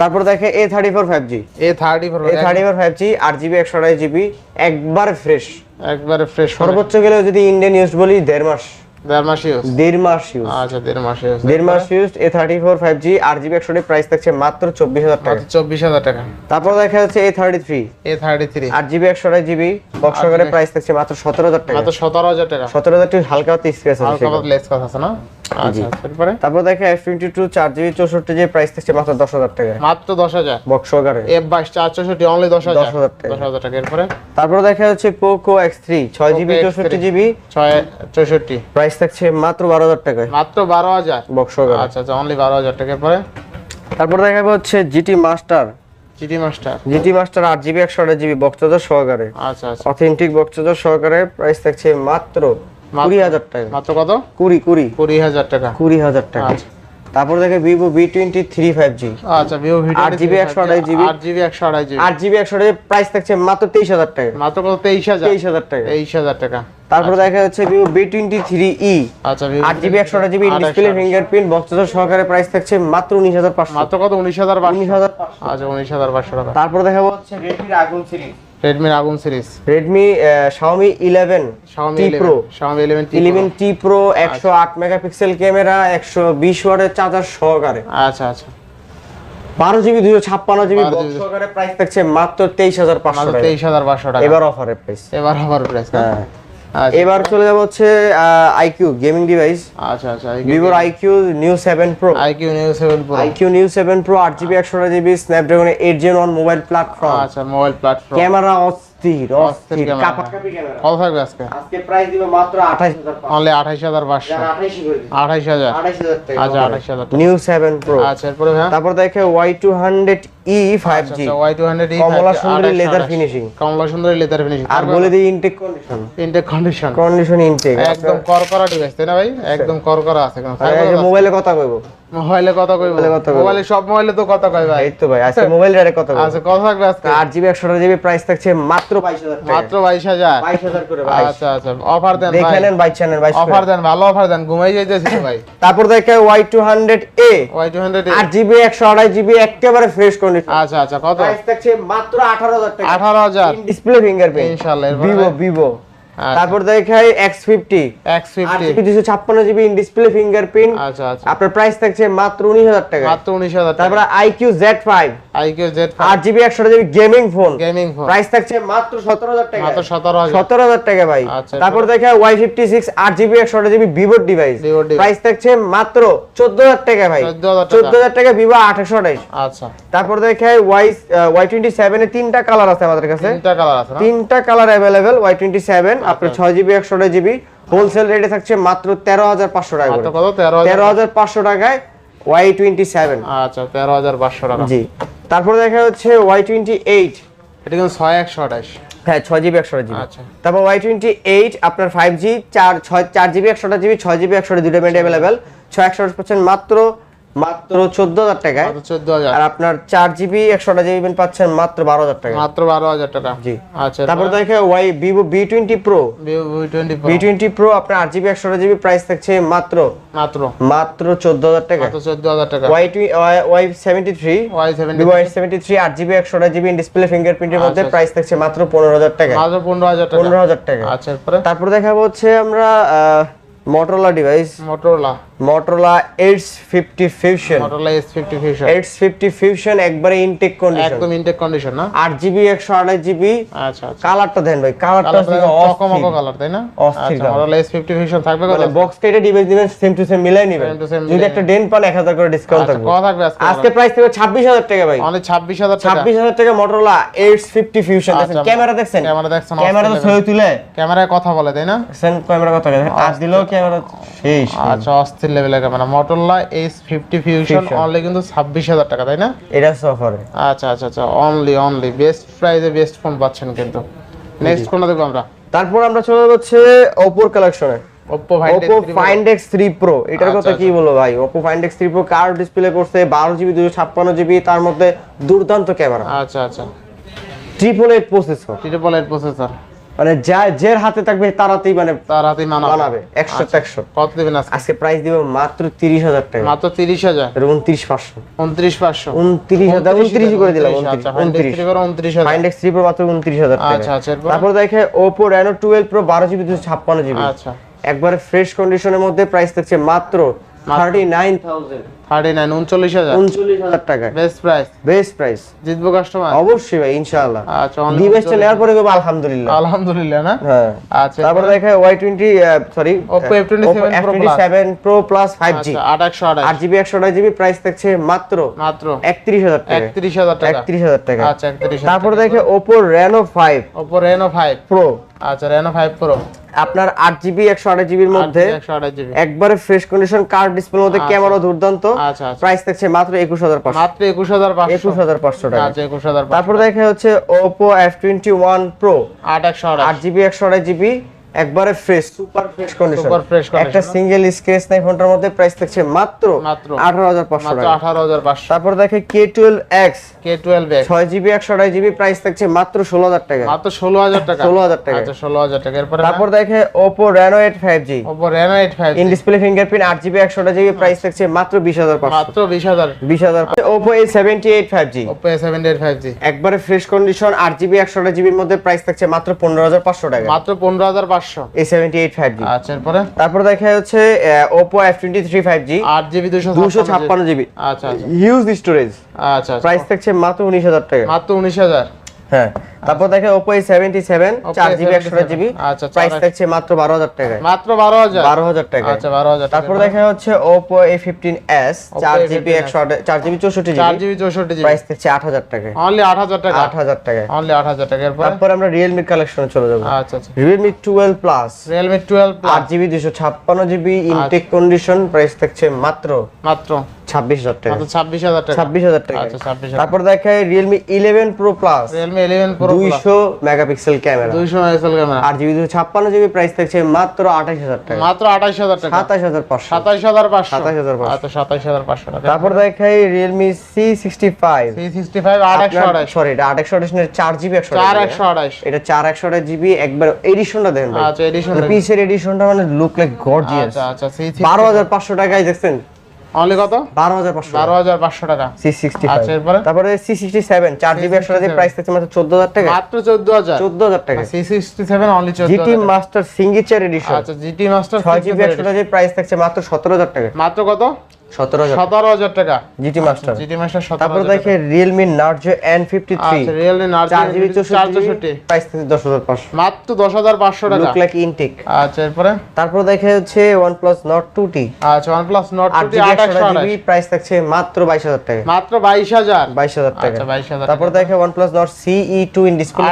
Speaker 1: তারপর দেখে A thirty four five G
Speaker 2: A thirty four
Speaker 1: A thirty four five G আট জিবি একশো আঠাশ জিবি একবার ফ্রেশ
Speaker 2: একবারে ফ্রেশ
Speaker 1: সর্বোচ্চ গেলেও যদি ইন্ডিয়ান ইউজ বলি দেড় মাস।
Speaker 2: দেড় মাস ইউজ
Speaker 1: দেড় মাস ইউজ
Speaker 2: আচ্ছা দেড় মাস ইউজ
Speaker 1: দেড় মাস use A thirty four five G আট জিবি একশো প্রাইস থাকছে মাত্র চব্বিশ হাজার টাকা।
Speaker 2: চব্বিশ হাজার টাকা।
Speaker 1: তারপর দেখা যাচ্ছে A thirty three
Speaker 2: A thirty three
Speaker 1: আট জিবি একশো আঠাশ জিবি বক্স প্রাইস থাকছে মাত্র সতেরো হাজার টাকা।
Speaker 2: মাত্র সতেরো হাজার টাকা।
Speaker 1: সতেরো হাজার টাকা হালকা স্পেস আছে
Speaker 2: হালকা লেস কথা আছে না? এরপরে
Speaker 1: তারপর দেখে এফ টোয়েন্টি টু চার জিবি চৌষট্টি জিবি প্রাইস থাকছে মাত্র দশ হাজার টাকা।
Speaker 2: মাত্র দশ হাজার?
Speaker 1: বক্স সহকারে
Speaker 2: এফ বাইশ চার চৌষট্টি অনলি দশ হাজার।
Speaker 1: 10,000 টাকা।
Speaker 2: দশ হাজার টাকা এরপরে?
Speaker 1: তারপর দেখা যাচ্ছে পোকো এক্স থ্রি ছয় জিবি চৌষট্টি জিবি।
Speaker 2: ছয় চৌষট্টি।
Speaker 1: প্রাইস থাকছে মাত্র বারো হাজার টাকায়।
Speaker 2: মাত্র বারো হাজার?
Speaker 1: বক্স সহকারে
Speaker 2: আচ্ছা আচ্ছা অনলি বারো হাজার টাকা এরপরে?
Speaker 1: তারপর দেখা যাবে হচ্ছে GT Master
Speaker 2: GT Master
Speaker 1: GT Master আট জিবি একশো আঠাশ জিবি বক্সচার্জার সহকারে।
Speaker 2: আচ্ছা আচ্ছা।
Speaker 1: অথেন্টিক বক্সচার্জার সহকারে প্রাইস থাকছে মাত্র কুড়ি হাজার টাকা।
Speaker 2: মাত্র কত?
Speaker 1: কুড়ি কুড়ি।
Speaker 2: কুড়ি হাজার টাকা।
Speaker 1: কুড়ি হাজার টাকা।
Speaker 2: আচ্ছা।
Speaker 1: তারপর দেখে Vivo V twenty three five G
Speaker 2: আচ্ছা ভিভো ভিডিও
Speaker 1: 8GB 128 GB
Speaker 2: আট জিবি একশো আড়াই জিবি
Speaker 1: আট জিবি একশো প্রাইস থাকছে মাত্র তেইশ হাজার টাকা।
Speaker 2: মাত্র কত? তেইশ হাজার।
Speaker 1: তেইশ হাজার টাকা।
Speaker 2: তেইশ হাজার টাকা।
Speaker 1: তারপর দেখা যাচ্ছে Vivo V twenty three E
Speaker 2: আচ্ছা
Speaker 1: আট জিবি একশো জিবি
Speaker 2: আট
Speaker 1: ডিসপ্লে ফিঙ্গারপ্রিন্ট সহকারে প্রাইস থাকছে মাত্র উনিশ হাজার পাঁচশো।
Speaker 2: মাত্র কত? উনিশ হাজার
Speaker 1: উনিশ হাজার
Speaker 2: আচ্ছা উনিশ হাজার পাঁচশো টাকা।
Speaker 1: তারপর দেখাবো হচ্ছে রেডমির আগুন সিরিজ
Speaker 2: রেডমির আগুন series
Speaker 1: Redmi Xiaomi eleven
Speaker 2: Xiaomi
Speaker 1: T
Speaker 2: 11 Xiaomi 11 T
Speaker 1: eleven T Pro একশো আট মেগাপিক্সেল ক্যামেরা একশো বিশ ওয়াটের চার্জার সহকারে।
Speaker 2: আচ্ছা আচ্ছা।
Speaker 1: বারো জিবি দুশো ছাপ্পান্ন জিবি
Speaker 2: 12
Speaker 1: সহকারে প্রাইস থাকছে মাত্র তেইশ হাজার পাঁচশো
Speaker 2: তেইশ হাজার পাঁচশো টাকা।
Speaker 1: এবার অফারের প্রাইস
Speaker 2: এবার আবার প্রাইস
Speaker 1: হ্যাঁ। এবার চলে যাব হচ্ছে আইকিউ গেমিং ডিভাইস
Speaker 2: আচ্ছা আচ্ছা
Speaker 1: ভিভোর iQOO Neo 7 Pro
Speaker 2: iQOO Neo 7 Pro
Speaker 1: iQOO Neo 7 Pro আট জিবি একশো GB Snapdragon 8 Gen one mobile platform
Speaker 2: আচ্ছা মোবাইল প্ল্যাটফর্ম
Speaker 1: ক্যামেরা অস্থির অস্থির কাপাকাপি ক্যামেরা
Speaker 2: কত থাকবে আজকে।
Speaker 1: আজকে প্রাইস দিব মাত্র
Speaker 2: অনলি
Speaker 1: টাকা।
Speaker 2: আচ্ছা।
Speaker 1: নিউ প্রো
Speaker 2: আচ্ছা এরপরে হ্যাঁ
Speaker 1: তারপর দেখে কমলা সুন্দরী লেদার ফিনিশিং
Speaker 2: কমলা সুন্দরী লেদার ফিনিশিং
Speaker 1: আর বলে দিই intact condition
Speaker 2: intact condition
Speaker 1: condition intact
Speaker 2: একদম করকরা ডিভাইস তাই না ভাই? একদম করকরা আছে।
Speaker 1: মোবাইলে কথা কইবো।
Speaker 2: মোবাইলে কইব?
Speaker 1: মোবাইলে কথা
Speaker 2: মোবাইলে সব মোবাইলে তো কত কই ভাই।
Speaker 1: এই তো ভাই আজকে মোবাইল রেটে কথা
Speaker 2: আচ্ছা কত থাকবে আজকে?
Speaker 1: আট জিবি একশো জিবি প্রাইস থাকছে মাত্র বাইশ হাজার
Speaker 2: মাত্র বাইশ হাজার?
Speaker 1: বাইশ হাজার করে ভাই।
Speaker 2: আচ্ছা আচ্ছা অফার দেন ভাই।
Speaker 1: বাইশ চ্যানেল বাইশ
Speaker 2: অফার দেন ভালো অফার দেন ঘুমাই যাইতেছি ভাই।
Speaker 1: তারপর দেখে Y two hundred A
Speaker 2: Y two hundred
Speaker 1: আট জিবি একশো আড়াই জিবি একেবারে ফ্রেশ কন্ডিশন
Speaker 2: আচ্ছা আচ্ছা কত?
Speaker 1: প্রাইস থাকছে মাত্র আঠারো হাজার টাকা।
Speaker 2: আঠারো হাজার।
Speaker 1: ডিসপ্লে ফিঙ্গারপ্রিন্ট
Speaker 2: ইনশাল্লাহ এরপরে?
Speaker 1: Vivo Vivo. তারপর দেখাই এক্স ফিফটি
Speaker 2: এক্স
Speaker 1: আট
Speaker 2: ফিফটি
Speaker 1: জিবি ছাপ্পান্ন জিবি ইন ডিসপ্লে ফিঙ্গারপ্রিন্ট
Speaker 2: আচ্ছা আচ্ছা।
Speaker 1: আপনার প্রাইস থাকছে মাত্র উনিশ হাজার টাকা
Speaker 2: মাত্র উনিশ হাজার
Speaker 1: তারপর iQOO Z five
Speaker 2: iQOO Z
Speaker 1: আট জিবি একশো GB gaming phone
Speaker 2: gaming phone
Speaker 1: price থাকছে মাত্র টাকা।
Speaker 2: মাত্র
Speaker 1: ভাই।
Speaker 2: আচ্ছা,
Speaker 1: তারপর দেখে ওয়াই ফিফটি জিবি একশো জিবি ভিভোর ডিভাইস প্রাইস থাকছে মাত্র চোদ্দ হাজার টাকা ভাই।
Speaker 2: 14,000 টাকা।
Speaker 1: চোদ্দ হাজার টাকা ভিভো আঠাশশো আঠাইশ
Speaker 2: আচ্ছা।
Speaker 1: তারপর দেখে ওয়াই ওয়াই টোয়েন্টি তিনটা কালার আছে আমাদের কাছে।
Speaker 2: তিনটা কালার আছে
Speaker 1: তিনটা কালার অ্যাভেলেবেল ওয়াই সেভেন আপনার ছয় জিবি একশো জিবি। হোলসেল রেটে থাকছে মাত্র তেরো হাজার পাঁচশো টাকা
Speaker 2: মাত্র কত?
Speaker 1: টাকায় ওয়াই টোয়েন্টি সেভেন
Speaker 2: আচ্ছা তেরো হাজার পাঁচশো টাকা।
Speaker 1: জি। তারপর দেখা হচ্ছে ওয়াই টোয়েন্টি এইট
Speaker 2: এটা কিন্তু ছয় একশো আঠাশ।
Speaker 1: হ্যাঁ ছয় জিবি একশো জিবি।
Speaker 2: আচ্ছা।
Speaker 1: তারপর ওয়াই টোয়েন্টি এইট আপনার ফাইভ জি চার ছয় চার জিবি একশোটা জিবি ছয় জিবি একশো দুটো ব্যান্ড অ্যাভেলেবেল ছয় একশো পাচ্ছেন মাত্র মাত্র চোদ্দ হাজার টাকায়।
Speaker 2: মাত্র চোদ্দ হাজার
Speaker 1: আর আপনার চার জিবি একশো আঠাশ জিবি পাচ্ছেন মাত্র বারো হাজার টাকা
Speaker 2: মাত্র বারো হাজার টাকা।
Speaker 1: জি।
Speaker 2: আচ্ছা
Speaker 1: তারপর দেখে Y Vivo V twenty pro V twenty pro আপনার আট জিবি একশো জিবি প্রাইস থাকছে মাত্র।
Speaker 2: মাত্র।
Speaker 1: মাত্র চোদ্দ হাজার টাকা।
Speaker 2: মাত্র চোদ্দ হাজার টাকা
Speaker 1: Y Y seventy three
Speaker 2: Y
Speaker 1: seventy three আট জিবি একশো জিবি ডিসপ্লে ফিঙ্গারপ্রিন্টের মধ্যে
Speaker 2: আচ্ছা,
Speaker 1: প্রাইস থাকছে মাত্র পনেরো হাজার টাকা।
Speaker 2: মাত্র পনেরো হাজার টাকা।
Speaker 1: পনেরো হাজার টাকা।
Speaker 2: আচ্ছা
Speaker 1: তারপর? দেখাবো হচ্ছে আমরা Motorola device
Speaker 2: Motorola
Speaker 1: Motorola Edge fifty Fusion
Speaker 2: Motorola S fifty Fusion
Speaker 1: Edge fifty Fusion একবারে ইনটেক কন্ডিশন
Speaker 2: একদম ইনটেক কন্ডিশন না?
Speaker 1: আট জিবি একশো আঠাশ জিবি
Speaker 2: আচ্ছা আচ্ছা।
Speaker 1: কালারটা দেন ভাই কালারটা
Speaker 2: চকমক কালার তাই না?
Speaker 1: অস্থির
Speaker 2: আচ্ছা
Speaker 1: colour।
Speaker 2: মোটরোলা ফিফটি ফিউশন থাকবে
Speaker 1: মানে বক্স কেটে ডিভাইস দিবেন সেম টু সেম মিলাই নিবেন। যদি একটা ডেন পান এক হাজার করে ডিসকাউন্ট
Speaker 2: আচ্ছা
Speaker 1: থাকবে।
Speaker 2: কত থাকবে আজকে
Speaker 1: আজকে প্রাইস থাকবে ছাব্বিশ হাজার টাকা ভাই।
Speaker 2: অনেক ছাব্বিশ হাজার টাকা।
Speaker 1: ছাব্বিশ হাজার টাকা মোটরোলা এইটস ফিফটি ফিউশন
Speaker 2: আচ্ছা,
Speaker 1: ক্যামেরা দেখছেন?
Speaker 2: ক্যামেরা দেখছেন
Speaker 1: ক্যামেরা তো ছবি তুলে।
Speaker 2: ক্যামেরায় কথা বলে তাই না?
Speaker 1: সেন ক্যামেরা কথা দেখেন আর দিলেও ক্যামেরা শেষ।
Speaker 2: আচ্ছা অস্থির লেভেলের camera Motorola S fifty Fusion only কিন্তু ছাব্বিশ হাজার টাকা তাই না?
Speaker 1: এটা সফরে।
Speaker 2: আচ্ছা আচ্ছা আচ্ছা অনলি অনলি বেস্ট প্রাইসে বেস্ট ফোন পাচ্ছেন কিন্তু। নেক্সট কোনটা দেখব আমরা।
Speaker 1: তারপর আমরা চলে যাচ্ছে ওপোর কালেকশনে প্রো এটার
Speaker 2: আচ্ছা,
Speaker 1: কথা কি বলব ভাই? কার ডিসপ্লে করছে? জিবি তার মধ্যে দুর্দান্ত ক্যামেরা
Speaker 2: আচ্ছা আচ্ছা।
Speaker 1: Triple eight processor
Speaker 2: triple eight processor
Speaker 1: মানে যা যার হাতে থাকবে তার হাতেই মানে
Speaker 2: তার হাতে মানাবে।
Speaker 1: একশো
Speaker 2: আচ্ছা।
Speaker 1: একশো।
Speaker 2: কত দেবেন আজকে?
Speaker 1: আজকে প্রাইস দিব মাত্র তিরিশ হাজার টাকা।
Speaker 2: মাত্র তিরিশ হাজার?
Speaker 1: উনত্রিশ পাঁচশো।
Speaker 2: উনত্রিশ পাঁচশো।
Speaker 1: উনত্রিশ হাজার উনত্রিশ করে দিলাম
Speaker 2: আচ্ছা
Speaker 1: উনত্রিশ।
Speaker 2: উনত্রিশ হাজার।
Speaker 1: ফাইন্ড এক্স থ্রি প্রো মাত্র উনত্রিশ হাজার টাকা।
Speaker 2: আচ্ছা আচ্ছা
Speaker 1: তারপর দেখে ওপো রেনো টুয়েলভ প্রো বারো জিবি দুশো ছাপ্পান্ন জিবি
Speaker 2: আচ্ছা।
Speaker 1: একবারে ফ্রেশ কন্ডিশনের মধ্যে প্রাইস থাকছে মাত্র
Speaker 2: আচ্ছা
Speaker 1: আলহামদুলিল্লাহ।
Speaker 2: আলহামদুলিল্লাহ না?
Speaker 1: হ্যাঁ।
Speaker 2: আচ্ছা।
Speaker 1: তারপরে দেখে Y twenty sorry
Speaker 2: Oppo F27 Pro Plus।
Speaker 1: Seven pro plus five G
Speaker 2: আট একশো
Speaker 1: আট জিবি একশো জিবি প্রাইস থাকছে মাত্র
Speaker 2: মাত্র
Speaker 1: একত্রিশ হাজার টাকা।
Speaker 2: একত্রিশ হাজার টাকা।
Speaker 1: একত্রিশ হাজার টাকা।
Speaker 2: আচ্ছা একত্রিশ
Speaker 1: তারপরে দেখে Oppo Reno five
Speaker 2: Oppo Reno five
Speaker 1: pro
Speaker 2: আচ্ছা রেনো ফাইভ প্রো
Speaker 1: আপনার আট জিবি একশো আঠাশ জিবির মধ্যে একবারে ফ্রেশ কন্ডিশন কার ডিসপ্লে মধ্যে
Speaker 2: আচ্ছা।
Speaker 1: ক্যামেরা দুর্দান্ত।
Speaker 2: আচ্ছা আচ্ছা।
Speaker 1: প্রাইস থাকছে মাত্র একুশ হাজার পাঁচশো।
Speaker 2: মাত্র একুশ হাজার
Speaker 1: একুশ হাজার পাঁচশো টাকা।
Speaker 2: আচ্ছা একুশ হাজার
Speaker 1: তারপর দেখা হচ্ছে Oppo F twenty one pro
Speaker 2: আট একশো
Speaker 1: আট জিবি একশো আঠাশ জিবি একবারে fresh super fresh condition
Speaker 2: Super fresh condition,
Speaker 1: একটা সিঙ্গেল স্ক্রেচ নাই ফোনটার মধ্যে প্রাইস থাকছে মাত্র
Speaker 2: মাত্র
Speaker 1: আঠারো হাজার পাঁচশো
Speaker 2: মাত্র
Speaker 1: টাকা।
Speaker 2: আঠারো হাজার পাঁচশো।
Speaker 1: তারপর দেখে K twelve X
Speaker 2: K twelve
Speaker 1: ছয় জিবি একশো আঠাশ জিবি প্রাইস থাকছে মাত্র ষোলো হাজার টাকা।
Speaker 2: মাত্র ষোলো হাজার টাকা।
Speaker 1: 16,000 টাকা।
Speaker 2: আচ্ছা ষোলো হাজার টাকা। এরপরে
Speaker 1: তারপর দেখে Reno eight five G
Speaker 2: Oppo Reno eight five
Speaker 1: in display fingerprint আট জিবি একশো জিবি প্রাইস থাকছে মাত্র বিশ হাজার পাঁচশো।
Speaker 2: মাত্র বিশ হাজার।
Speaker 1: বিশ হাজার Oppo A seventy eight five G
Speaker 2: Oppo seven five G
Speaker 1: একবারে ফ্রেশ কন্ডিশন আট জিবি একশো জিবির মধ্যে প্রাইস থাকছে মাত্র পনেরো হাজার পাঁচশো টাকা।
Speaker 2: মাত্র পনেরো হাজার পাঁচশো।
Speaker 1: সেভেন্টি এইট ফাইভ জি
Speaker 2: আচ্ছা এরপরে?
Speaker 1: তারপর দেখা হচ্ছে Oppo F twenty three five G
Speaker 2: আট জিবি দুশো
Speaker 1: ছাপ্পান্ন জিবি।
Speaker 2: আচ্ছা আচ্ছা।
Speaker 1: হিউজ স্টোরেজ
Speaker 2: আচ্ছা আচ্ছা।
Speaker 1: প্রাইস থাকছে মাত্র উনিশ হাজার টাকা।
Speaker 2: মাত্র উনিশ হাজার।
Speaker 1: হ্যাঁ তারপর দেখে Oppo A seventy seven
Speaker 2: Oppo
Speaker 1: চার জিবি একশো জিবি
Speaker 2: আচ্ছা,
Speaker 1: প্রাইস থাকছে মাত্র বারো হাজার টাকায়।
Speaker 2: মাত্র বারো হাজার।
Speaker 1: বারো হাজার টাকা
Speaker 2: আচ্ছা বারো হাজার
Speaker 1: তারপর দেখা হচ্ছে Oppo A fifteen S
Speaker 2: Oppo
Speaker 1: চার
Speaker 2: A15s
Speaker 1: জিবি একশো চার জিবি চৌষট্টি প্রাইস থাকছে আট হাজার টাকায়।
Speaker 2: অনলি আট হাজার টাকা?
Speaker 1: আট হাজার টাকায়।
Speaker 2: অনলি আট হাজার টাকা এরপরে?
Speaker 1: তারপর আমরা রিয়েলমি কালেকশনে চলে যাব।
Speaker 2: আচ্ছা আচ্ছা।
Speaker 1: Realme twelve plus
Speaker 2: Realme twelve
Speaker 1: আট জিবি দুশো ছাপ্পান্ন জিবি ইনটেক কন্ডিশন প্রাইস থাকছে মাত্র
Speaker 2: মাত্র।
Speaker 1: ছাব্বিশ হাজার টাকা।
Speaker 2: ছাব্বিশ হাজার টাকা।
Speaker 1: ছাব্বিশ হাজার টাকা।
Speaker 2: আচ্ছা ছাব্বিশ হাজার
Speaker 1: তারপর দেখায় Realme eleven pro plus
Speaker 2: Realme eleven pro
Speaker 1: দুইশো মেগাপিক্সেল ক্যামেরা।
Speaker 2: দুইশো মেগাপিক্সেল ক্যামেরা।
Speaker 1: আট জিবি দুশো ছাপ্পান্ন জিবি প্রাইস থাকছে মাত্র আঠাশ হাজার টাকা।
Speaker 2: মাত্র আঠাশ হাজার টাকা।
Speaker 1: সাতাশ হাজার পাঁচশো।
Speaker 2: সাতাশ হাজার পাঁচশো।
Speaker 1: 27,500
Speaker 2: আচ্ছা সাতাশ হাজার পাঁচশো টাকা।
Speaker 1: তারপর দেখাই Realme C sixty five
Speaker 2: three sixty five আট আঠাশ
Speaker 1: সরি এটা একশো আঠাশ চার জিবি একশো
Speaker 2: চার একশো আঠাশ
Speaker 1: এটা চার একশো আঠাশ জিবি একবার এডিশনটা দেন
Speaker 2: আচ্ছা এডিশন
Speaker 1: পিসের এডিশনটা মানে লুক লাইক গর্জিয়াস
Speaker 2: আচ্ছা আচ্ছা
Speaker 1: বারো হাজার পাঁচশো টাকায় দেখছেন?
Speaker 2: অনলি কত?
Speaker 1: বারো হাজার পাঁচশো
Speaker 2: বারো হাজার পাঁচশো টাকা।
Speaker 1: সি সিক্সটি
Speaker 2: আচ্ছা, এরপরে?
Speaker 1: তারপরে সি সিক্সটি সেভেন চার জিবি একশো আঠাশ প্রাইস থাকছে মাত্র চোদ্দ হাজার টাকা।
Speaker 2: মাত্র চোদ্দ হাজার।
Speaker 1: চোদ্দ হাজার টাকা।
Speaker 2: সি সিক্সটি সেভেন অনলি চোদ্দ
Speaker 1: জিটি মাস্টার সিঙ্গিচার এডিশন
Speaker 2: আচ্ছা
Speaker 1: ছয় জিবি একশো আঠাশ প্রাইস থাকছে মাত্র সতেরো হাজার টাকা।
Speaker 2: মাত্র কত?
Speaker 1: সতেরো হাজার
Speaker 2: টাকা।
Speaker 1: GT master.
Speaker 2: জিটি মাস্টার
Speaker 1: তারপর দেখে Realme Narzo N fifty three
Speaker 2: Realme
Speaker 1: চার জিবি চৌষট্টি
Speaker 2: চৌষট্টি।
Speaker 1: প্রাইস দশ হাজার পাঁচশো।
Speaker 2: মাত্র দশ হাজার পাঁচশো টাকা।
Speaker 1: লাইক ইনটেক
Speaker 2: আচ্ছা এরপরে?
Speaker 1: তারপর দেখে হচ্ছে ওয়ানপ্লাস নট টু টি
Speaker 2: আচ্ছা ওয়ান প্লাস নট
Speaker 1: আট
Speaker 2: টুটি
Speaker 1: জিবি প্রাইস থাকছে মাত্র বাইশ হাজার টাকা।
Speaker 2: মাত্র বাইশ হাজার।
Speaker 1: বাইশ হাজার টাকা।
Speaker 2: আচ্ছা বাইশ হাজার
Speaker 1: তারপর দেখে OnePlus Nord CE two in display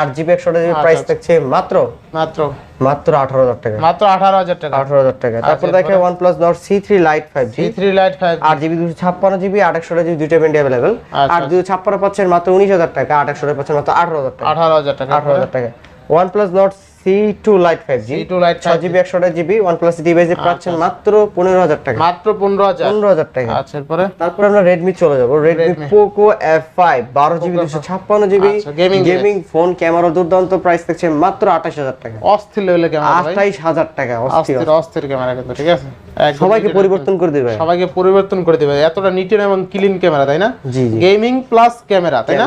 Speaker 2: আট।
Speaker 1: জিবি একশো প্রাইস
Speaker 2: আচ্ছা।
Speaker 1: থাকছে মাত্র।
Speaker 2: মাত্র।
Speaker 1: মাত্র 18000 টাকা।
Speaker 2: মাত্র 18000 টাকা।
Speaker 1: 18000 টাকা। তারপর দেখে
Speaker 2: OnePlus Nord C3
Speaker 1: Lite 5G C3 Lite 5G 8GB 256GB 8128GB দুইটা ভেন্ড
Speaker 2: अवेलेबल
Speaker 1: আর 256 পাচ্ছেন মাত্র 19000 টাকা 8128 পাচ্ছেন মাত্র 18000 টাকা।
Speaker 2: 18000 টাকা।
Speaker 1: 18000 টাকা। OnePlus Nord দুর্দান্ত প্রাইস মাত্র টাকা।
Speaker 2: অস্থির
Speaker 1: টাকা অস্থির।
Speaker 2: ক্যামেরা ঠিক আছে?
Speaker 1: সবাইকে পরিবর্তন করে দিবে
Speaker 2: সবাইকে পরিবর্তন করে দিবে এতটা নিটের এবং ক্লিন ক্যামেরা তাই না? গেমিং প্লাস ক্যামেরা তাই না?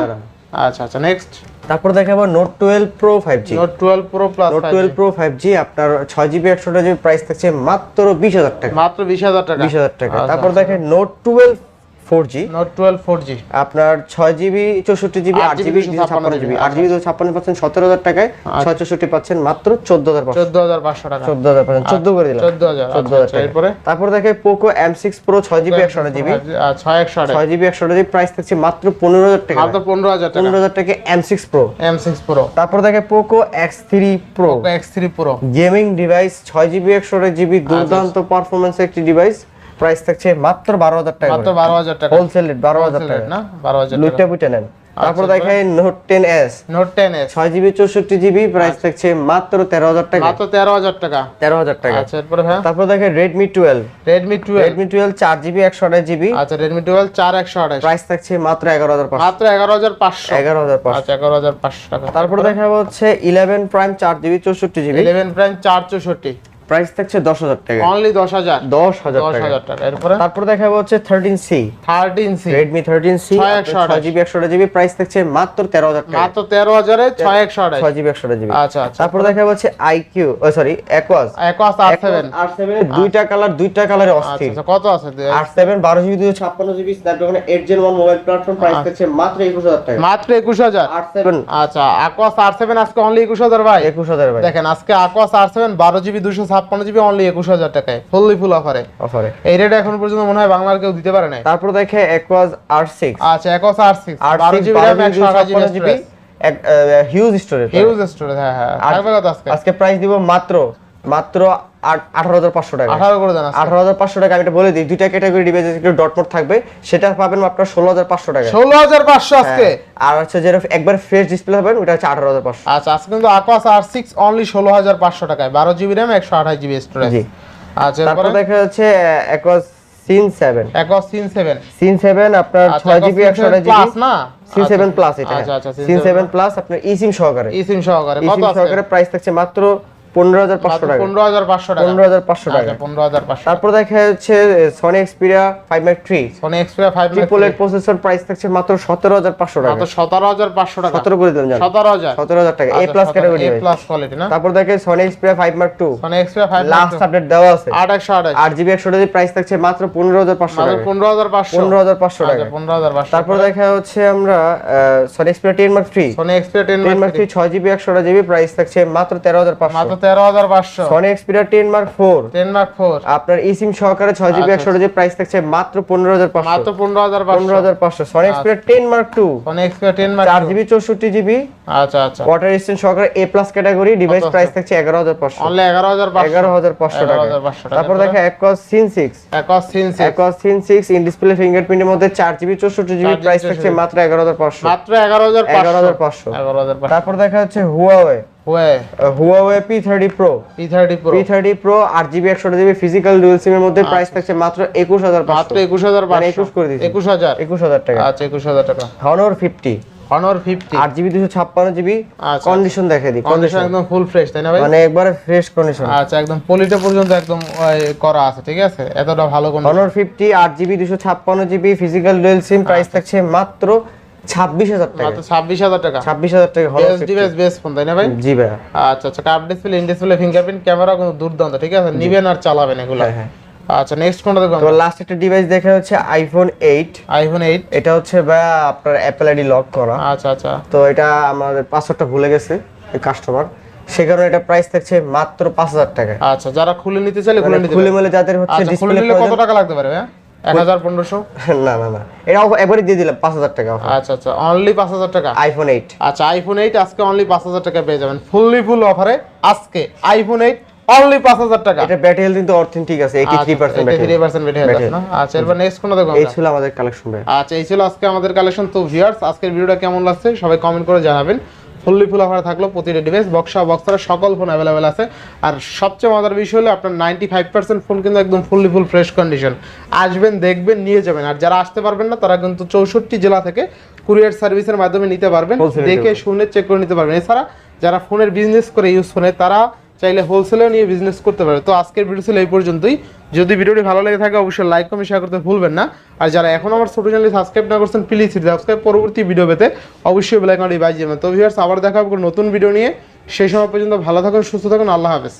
Speaker 2: আচ্ছা আচ্ছা নেক্সট
Speaker 1: তারপর দেখাবো Note twelve pro five G
Speaker 2: Note twelve pro plus
Speaker 1: Note twelve pro five G আপনার ছয় জিবি একশো জিবি প্রাইস থাকছে মাত্র বিশ হাজার টাকা।
Speaker 2: মাত্র বিশ হাজার টাকা।
Speaker 1: বিশ হাজার টাকা।
Speaker 2: আচ্ছা,
Speaker 1: তারপর দেখেন Note twelve four G
Speaker 2: Note twelve four G
Speaker 1: আপনার ছয় জিবি চৌষট্টি জিবি
Speaker 2: আট
Speaker 1: আট জিবি ছাপ্পান্ন জিবি
Speaker 2: আচ্ছা।
Speaker 1: আট জিবি ছাপ্পান্ন পাচ্ছেন সতেরো হাজার টাকায় ছয় চৌষট্টি পাচ্ছেন মাত্র চোদ্দ হাজার
Speaker 2: চোদ্দ হাজার পাঁচশো টাকা।
Speaker 1: চোদ্দ হাজার পাচ্ছেন চোদ্দ করে দিলাম।
Speaker 2: চোদ্দ হাজার
Speaker 1: চোদ্দ
Speaker 2: আচ্ছা,
Speaker 1: হাজার
Speaker 2: আচ্ছা, এরপরে?
Speaker 1: তারপর দেখে পোকো এম সিক্স প্রো ছয় জিবি একশো জিবি
Speaker 2: ছয় একশো
Speaker 1: ছয় জিবি একশো জিবি প্রাইস থাকছে মাত্র পনেরো হাজার টাকা।
Speaker 2: মাত্র পনেরো হাজার টাকা।
Speaker 1: পনেরো হাজার টাকা M six pro
Speaker 2: M six pro
Speaker 1: তারপর দেখে Poco X three pro
Speaker 2: X three pro
Speaker 1: gaming device ছয় জিবি একশো জিবি
Speaker 2: আচ্ছা,
Speaker 1: দুর্দান্ত পারফরমেন্স একটি ডিভাইস প্রাইস থাকছে মাত্র বারো হাজার টাকা
Speaker 2: মাত্র বারো হাজার টাকা।
Speaker 1: হোলসেল রেট বারো হাজার টাকা।
Speaker 2: না? বারো হাজার
Speaker 1: লুইটা বুইটা নেন। তারপর
Speaker 2: আচ্ছা,
Speaker 1: দেখেন Note ten S
Speaker 2: Note ten S
Speaker 1: ছয় জিবি চৌষট্টি জিবি প্রাইস থাকছে মাত্র তেরো হাজার টাকা।
Speaker 2: মাত্র তেরো হাজার টাকা।
Speaker 1: তেরো হাজার টাকা।
Speaker 2: আচ্ছা এরপরে হ্যাঁ
Speaker 1: তারপর দেখেন Redmi twelve
Speaker 2: Redmi twelve
Speaker 1: Redmi twelve চার জিবি একশো আঠাশ জিবি
Speaker 2: আচ্ছা রেডমি টুয়েলভ চার একশো আঠাশ।
Speaker 1: প্রাইস থাকছে মাত্র এগারো হাজার পাঁচশো।
Speaker 2: মাত্র এগারো হাজার পাঁচশো।
Speaker 1: এগারো হাজার পাঁচশো।
Speaker 2: আচ্ছা এগারো হাজার পাঁচশো টাকা।
Speaker 1: তারপর দেখা হচ্ছে ইলেভেন প্রাইম চার জিবি চৌষট্টি জিবি
Speaker 2: ইলেভেন প্রাইম চার চৌষট্টি।
Speaker 1: প্রাইস থাকছে দশ হাজার টাকা।
Speaker 2: অনলি দশ হাজার।
Speaker 1: দশ হাজার
Speaker 2: দশ
Speaker 1: টাকা
Speaker 2: হাজার টাকা। এরপরে?
Speaker 1: তারপর দেখা হচ্ছে thirteen C
Speaker 2: thirteen C
Speaker 1: Redmi thirteen C
Speaker 2: ছয়
Speaker 1: জিবি একশো জিবি প্রাইস থাকছে মাত্র তেরো হাজার টাকা।
Speaker 2: মাত্র তেরো হাজারে ছয় একশো
Speaker 1: ছয় জিবি একশো জিবি।
Speaker 2: আচ্ছা আচ্ছা।
Speaker 1: তারপর দেখা যাচ্ছে আইকিউ ও sorry Aquos
Speaker 2: X R seven
Speaker 1: R seven দুইটা কালার দুইটা কালারে
Speaker 2: আচ্ছা
Speaker 1: অস্থির।
Speaker 2: আচ্ছা কত আছে?
Speaker 1: আর সেভেন বারো জিবি দুশো ছাপ্পান্ন GB Snapdragon eight gen one mobile platform price থাকছে মাত্র একুশ হাজার টাকা।
Speaker 2: মাত্র একুশ হাজার?
Speaker 1: আর সেভেন
Speaker 2: আচ্ছা আকোয়াস আর সেভেন আজকে অনলি একুশ হাজার ভাই।
Speaker 1: একুশ হাজার ভাই।
Speaker 2: দেখেন আজকে আকোয়াস আর সেভেন বারো জিবি দুশো ছাপ্পান্ন জিবি অনলি একুশ হাজার টাকায় ফুললি ফুল অফারে
Speaker 1: অফারে
Speaker 2: এই রেট এখন পর্যন্ত মনে হয় বাংলার কেউ দিতে পারে নাই।
Speaker 1: তারপর দেখে অ্যাকোয়াস আর সিক্স
Speaker 2: আচ্ছা একস আর সিক্স
Speaker 1: আর
Speaker 2: বারো জিবি র্যাম একশো আঠাশ
Speaker 1: GB huge storage
Speaker 2: huge storage হ্যাঁ হ্যাঁ। আজকে?
Speaker 1: প্রাইস দিব মাত্র মাত্র আঠারো হাজার পাঁচশো টাকা।
Speaker 2: আঠারো করে দেন
Speaker 1: আঠারো হাজার পাঁচশো টাকা আমি এটা বলে দিই দুইটা ক্যাটাগরি ডিভাইস একটু ডটমোট থাকবে। সেটা পাবেন আপনার ষোলো হাজার পাঁচশো টাকা।
Speaker 2: ষোলো হাজার পাঁচশো আজকে?
Speaker 1: হ্যাঁ। আর হচ্ছে যেটা একবার ফ্রেশ ডিসপ্লে পাবেন ওটা হচ্ছে আঠারো হাজার পাঁচশো।
Speaker 2: আচ্ছা আজকে কিন্তু আকোয়াস আর সিক্স অনলি ষোলো হাজার পাঁচশো টাকায় বারো জিবি র্যাম একশো আঠাশ জিবি স্টোরেজ আচ্ছা
Speaker 1: তারপর দেখা যাচ্ছে সিন
Speaker 2: সিন
Speaker 1: সিন আপনার জিবি
Speaker 2: প্লাস
Speaker 1: জিবি
Speaker 2: না?
Speaker 1: সিন সেভেন প্লাস এটা।
Speaker 2: আচ্ছা আচ্ছা
Speaker 1: সিন সেভেন প্লাস আপনার সহকারে।
Speaker 2: সহকারে কত আছে?
Speaker 1: সহকারে প্রাইস থাকছে মাত্র পনেরো হাজার পাঁচশো টাকা।
Speaker 2: পনেরো হাজার পাঁচশো টাকা।
Speaker 1: পনেরো হাজার পাঁচশো টাকা।
Speaker 2: পনেরো হাজার পাঁচশো
Speaker 1: তারপর দেখা যাচ্ছে Sony Xperia five mark three
Speaker 2: Sony Xperia five
Speaker 1: triple eight processor price থাকছে মাত্র সতেরো হাজার পাঁচশো টাকা।
Speaker 2: মাত্র সতেরো হাজার পাঁচশো টাকা।
Speaker 1: সতেরো করে দিলাম
Speaker 2: সতেরো হাজার।
Speaker 1: সতেরো হাজার টাকা। A plus category
Speaker 2: A plus quality না?
Speaker 1: তারপর দেখে Sony Xperia five mark two
Speaker 2: Sony Xperia five
Speaker 1: last update দেওয়া আছে।
Speaker 2: আট একশো আঠাশ
Speaker 1: আট জিবি একশো জিবি প্রাইস থাকছে মাত্র পনেরো হাজার পাঁচশো টাকা
Speaker 2: পনেরো হাজার পাঁচশো।
Speaker 1: পনেরো হাজার পাঁচশো টাকা
Speaker 2: আচ্ছা পনেরো হাজার পাঁচশো।
Speaker 1: তারপর দেখা হচ্ছে আমরা Sony Xperia ten mark three
Speaker 2: Sony Xperia ten
Speaker 1: mark three ছয় জিবি একশো জিবি প্রাইস থাকছে মাত্র তেরো হাজার পাঁচশো।
Speaker 2: মাত্র তেরো হাজার পাঁচশো
Speaker 1: Sony Xperia ten mark four
Speaker 2: ten mark four
Speaker 1: আপনার ই সহকারে ছয় জিবি একশো জিবি প্রাইস থাকছে মাত্র পনেরো হাজার পাঁচশো
Speaker 2: মাত্র পনেরো হাজার
Speaker 1: পনেরো
Speaker 2: পাঁচশো
Speaker 1: হাজার পাঁচশো Sony Xperia ten mark two
Speaker 2: Sony Xperia ten mark
Speaker 1: চার জিবি চৌষট্টি জিবি
Speaker 2: আচ্ছা আচ্ছা
Speaker 1: ওয়াটার রেজিস্ট্যান্ট সহকারে A plus category device price থাকছে এগারো হাজার পাঁচশো
Speaker 2: অনলি এগারো হাজার পাঁচশো
Speaker 1: এগারো হাজার পাঁচশো টাকা
Speaker 2: 11,500 টাকা।
Speaker 1: তারপর দেখে একস সিন সিক্স
Speaker 2: একস সিন সিক্স
Speaker 1: একস সিন সিক্স ইন ডিসপ্লে ফিঙ্গারপ্রিন্টের মধ্যে চার জিবি চৌষট্টি জিবি প্রাইস থাকছে মাত্র এগারো হাজার পাঁচশো
Speaker 2: মাত্র এগারো হাজার
Speaker 1: এগারো হাজার পাঁচশো
Speaker 2: এগারো হাজার পাঁচশো
Speaker 1: তারপর দেখা যাচ্ছে Huawei pro
Speaker 2: P thirty pro
Speaker 1: আট জিবি একশো জিবি ফিজিক্যাল ডুয়েল সিমের মধ্যে প্রাইস থাকছে মাত্র একুশ হাজার
Speaker 2: মাত্র
Speaker 1: পাঁচশো
Speaker 2: একুশ হাজার
Speaker 1: মানে
Speaker 2: পাঁচশো।
Speaker 1: 21 করে দিয়েছি।
Speaker 2: একুশ হাজার?
Speaker 1: একুশ হাজার টাকা।
Speaker 2: আচ্ছা একুশ হাজার টাকা।
Speaker 1: দুশো ছাপ্পান্ন জিবি
Speaker 2: আচ্ছা।
Speaker 1: কন্ডিশন দেখে দিই
Speaker 2: কন্ডিশন
Speaker 1: কন্ডিশন
Speaker 2: একদম ফুল ফ্রেশ তাই না ভাই?
Speaker 1: মানে একবারে ফ্রেশ কন্ডিশন
Speaker 2: আচ্ছা একদম পলিটা পর্যন্ত একদম করা আছে ঠিক আছে? এতটা ভালো কোন
Speaker 1: হনর ফিফটি আট জিবি দুশো ছাপ্পান্ন GB physical dual SIM price থাকছে মাত্র ছাব্বিশ হাজার টাকা।
Speaker 2: ছাব্বিশ হাজার টাকা।
Speaker 1: ছাব্বিশ হাজার টাকা
Speaker 2: ফোন তাই না ভাই?
Speaker 1: জি ভাই।
Speaker 2: আচ্ছা আচ্ছা curve display in display fingerprint camera কোনো দুর্দান্ত ঠিক আছে? নিবেন আর চালাবেন এগুলো।
Speaker 1: হ্যাঁ,
Speaker 2: আচ্ছা নেক্সট কোনটা দেখো
Speaker 1: তো লাস্ট একটা ডিভাইস দেখা হচ্ছে আইফোন
Speaker 2: আইফোন
Speaker 1: এটা হচ্ছে ভাই আপনার অ্যাপেল আইডি লক করা।
Speaker 2: আচ্ছা আচ্ছা।
Speaker 1: তো এটা আমাদের পাসওয়ার্ডটা ভুলে গেছে কাস্টমার সে কারণে এটা প্রাইস থাকছে মাত্র পাঁচ হাজার টাকা
Speaker 2: আচ্ছা যারা খুলে নিতে চাইলে খুলে
Speaker 1: মানে
Speaker 2: নিতে
Speaker 1: খুলে মেলে যাদের হচ্ছে
Speaker 2: আচ্ছা
Speaker 1: ডিসপ্লে
Speaker 2: কত টাকা লাগতে পারে ভাই এক হাজার পনেরোশো?
Speaker 1: না না না। এটা একবারই দিয়ে দিলাম পাঁচ হাজার টাকা
Speaker 2: আচ্ছা আচ্ছা অনলি পাঁচ হাজার টাকা?
Speaker 1: আইফোন এইট
Speaker 2: আচ্ছা আইফোন এইট আজকে অনলি পাঁচ হাজার টাকা পেয়ে যাবেন। ফুললি ফুল অফারে আজকে আইফোন এইট অনলি পাঁচ হাজার টাকা।
Speaker 1: এটা ব্যাটারি হেলথ কিন্তু অথেন্টিক আছে ব্যাটারি
Speaker 2: না? আচ্ছা নেক্সট কোনটা দেখো
Speaker 1: এই ছিল আমাদের কালেকশন
Speaker 2: আচ্ছা এই ছিল আজকে আমাদের কালেকশন তো ভিউয়ার্স আজকের ভিডিওটা কেমন লাগছে? সবাই কমেন্ট করে জানাবেন। ফুললি ফুল অফার থাকল প্রতিটা ডিভাইস বক্সা বক্সারা সকল ফোন অ্যাভেলেবেল আছে। আর সবচেয়ে মজার বিষয় হলো আপনার নাইনটি ফাইভ পার্সেন্ট ফোন কিন্তু একদম ফুললি ফুল ফ্রেশ কন্ডিশন আসবেন দেখবেন নিয়ে যাবেন। আর যারা আসতে পারবেন না তারা কিন্তু চৌষট্টি জেলা থেকে কুরিয়ার সার্ভিসের মাধ্যমে নিতে পারবেন। দেখে শুনে চেক করে নিতে পারবেন। এছাড়া যারা ফোনের বিজনেস করে ইউজ ফোনে তারা চাইলে হোলসেলেও নিয়ে বিজনেস করতে পারে। তো আজকের ভিডিও ছিল এই পর্যন্তই। যদি ভিডিওটি ভালো লেগে থাকে, অবশ্যই লাইক কমেন্ট শেয়ার করতে ভুলবেন না। আর যারা এখন আমার ছোটো চ্যানেল সাবস্ক্রাইব না করছেন প্লিজ সাবস্ক্রাইব পরবর্তী ভিডিও পেতে অবশ্যই বেলাইকনটি বাজিয়ে তো ভিউয়ার্স আবার দেখা হবে নতুন ভিডিও নিয়ে। সেই সময় পর্যন্ত ভালো থাকুন, সুস্থ থাকুন, আল্লাহ হাফেজ।